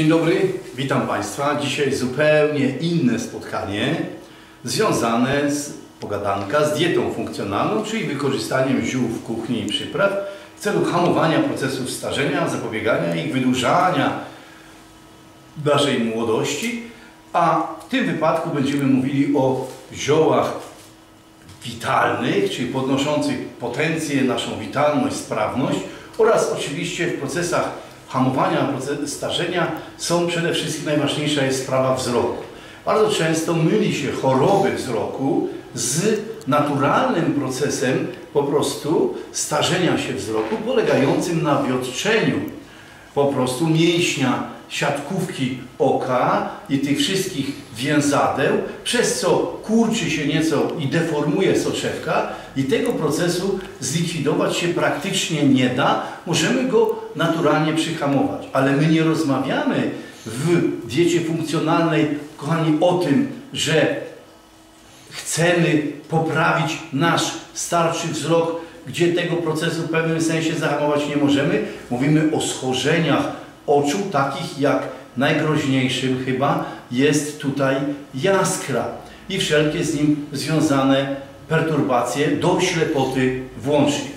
Dzień dobry, witam Państwa. Dzisiaj zupełnie inne spotkanie związane z pogadanka z dietą funkcjonalną, czyli wykorzystaniem ziół w kuchni i przypraw w celu hamowania procesów starzenia, zapobiegania ich wydłużania naszej młodości, a w tym wypadku będziemy mówili o ziołach witalnych, czyli podnoszących potencję, naszą witalność, sprawność oraz oczywiście w procesach hamowania proces starzenia są przede wszystkim najważniejsza jest sprawa wzroku. Bardzo często myli się choroby wzroku z naturalnym procesem po prostu starzenia się wzroku polegającym na wiotczeniu po prostu mięśnia siatkówki oka i tych wszystkich więzadeł, przez co kurczy się nieco i deformuje soczewka i tego procesu zlikwidować się praktycznie nie da. Możemy go naturalnie przyhamować, ale my nie rozmawiamy w diecie funkcjonalnej, kochani, o tym, że chcemy poprawić nasz starczy wzrok, gdzie tego procesu w pewnym sensie zahamować nie możemy. Mówimy o schorzeniach oczu, takich jak najgroźniejszym chyba jest tutaj jaskra i wszelkie z nim związane perturbacje do ślepoty włącznie.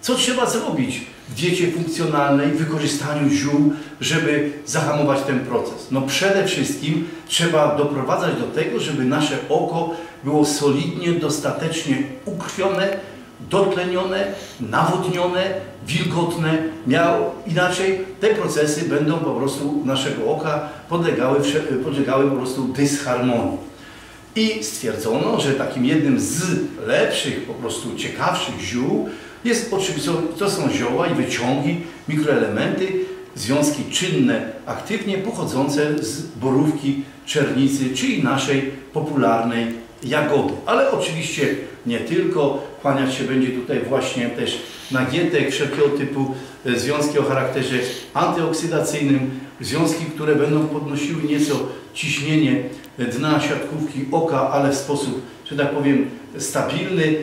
Co trzeba zrobić w diecie funkcjonalnej, w wykorzystaniu ziół, żeby zahamować ten proces? No przede wszystkim trzeba doprowadzać do tego, żeby nasze oko było solidnie, dostatecznie ukrwione, dotlenione, nawodnione, wilgotne, miał, inaczej te procesy będą po prostu naszego oka podlegały, podlegały po prostu dysharmonii. I stwierdzono, że takim jednym z lepszych, po prostu ciekawszych ziół jest oczywiście, to są zioła i wyciągi, mikroelementy, związki czynne, aktywnie pochodzące z borówki czernicy, czyli naszej popularnej jagody. Ale oczywiście nie tylko, kłaniać się będzie tutaj właśnie też nagietek, wszelkiego typu e, związki o charakterze antyoksydacyjnym, związki, które będą podnosiły nieco ciśnienie dna siatkówki oka, ale w sposób, że tak powiem, stabilny.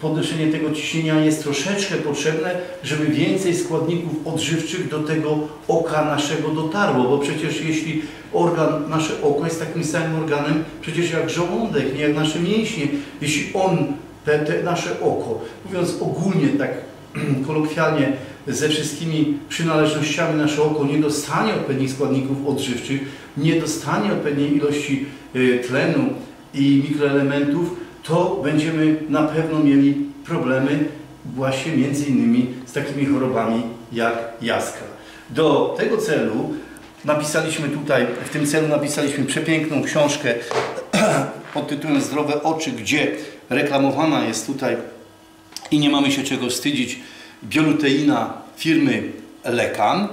Podnoszenie tego ciśnienia jest troszeczkę potrzebne, żeby więcej składników odżywczych do tego oka naszego dotarło, bo przecież jeśli organ, nasze oko jest takim samym organem, przecież jak żołądek, nie jak nasze mięśnie, jeśli on, te, te nasze oko, mówiąc ogólnie tak kolokwialnie, ze wszystkimi przynależnościami nasze oko nie dostanie odpowiednich składników odżywczych, nie dostanie odpowiedniej ilości y, tlenu i mikroelementów, to będziemy na pewno mieli problemy właśnie między innymi z takimi chorobami jak jaskra. Do tego celu napisaliśmy tutaj, w tym celu napisaliśmy przepiękną książkę pod tytułem Zdrowe oczy, gdzie reklamowana jest tutaj i nie mamy się czego wstydzić bioluteina firmy Lekan,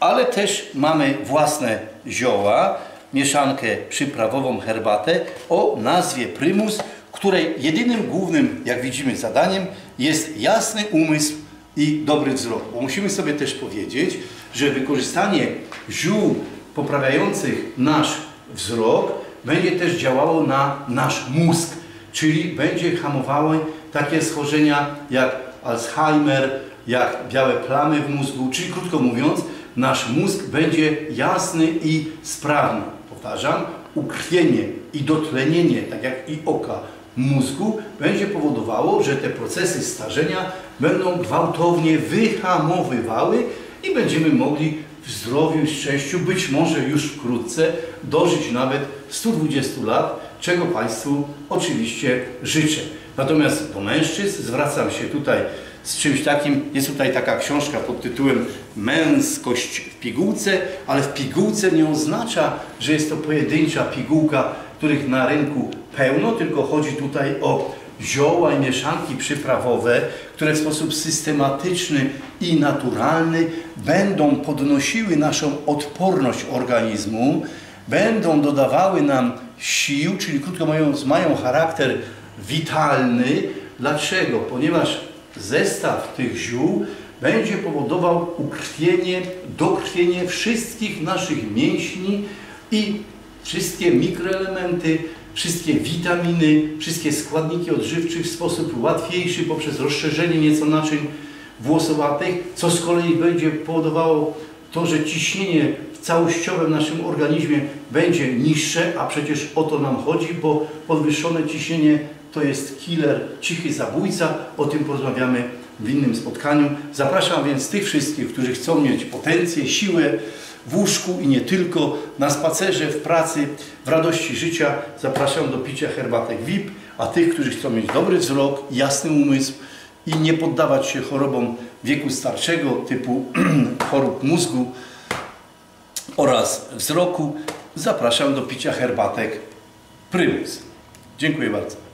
ale też mamy własne zioła, mieszankę przyprawową, herbatę o nazwie Prymus, której jedynym głównym, jak widzimy, zadaniem jest jasny umysł i dobry wzrok. Bo musimy sobie też powiedzieć, że wykorzystanie ziół poprawiających nasz wzrok będzie też działało na nasz mózg, czyli będzie hamowało takie schorzenia jak Alzheimer, jak białe plamy w mózgu, czyli krótko mówiąc, nasz mózg będzie jasny i sprawny. Powtarzam, ukrwienie i dotlenienie, tak jak i oka mózgu, będzie powodowało, że te procesy starzenia będą gwałtownie wyhamowywały i będziemy mogli w zdrowiu i szczęściu, być może już wkrótce, dożyć nawet 120 lat, czego Państwu oczywiście życzę. Natomiast do mężczyzn zwracam się tutaj z czymś takim. Jest tutaj taka książka pod tytułem Męskość w pigułce, ale w pigułce nie oznacza, że jest to pojedyncza pigułka, których na rynku pełno, tylko chodzi tutaj o zioła i mieszanki przyprawowe, które w sposób systematyczny i naturalny będą podnosiły naszą odporność organizmu, będą dodawały nam sił, czyli krótko mówiąc, mają charakter witalny. Dlaczego? Ponieważ zestaw tych ziół będzie powodował ukrwienie, dokrwienie wszystkich naszych mięśni i wszystkie mikroelementy, wszystkie witaminy, wszystkie składniki odżywcze w sposób łatwiejszy poprzez rozszerzenie nieco naczyń włosowatych, co z kolei będzie powodowało to, że ciśnienie w całościowe w naszym organizmie będzie niższe, a przecież o to nam chodzi, bo podwyższone ciśnienie to jest killer, cichy zabójca. O tym porozmawiamy w innym spotkaniu. Zapraszam więc tych wszystkich, którzy chcą mieć potencję, siłę w łóżku i nie tylko, na spacerze, w pracy, w radości życia. Zapraszam do picia herbatek VIP, a tych, którzy chcą mieć dobry wzrok, jasny umysł i nie poddawać się chorobom wieku starszego typu chorób mózgu oraz wzroku, zapraszam do picia herbatek Prymus. Dziękuję bardzo.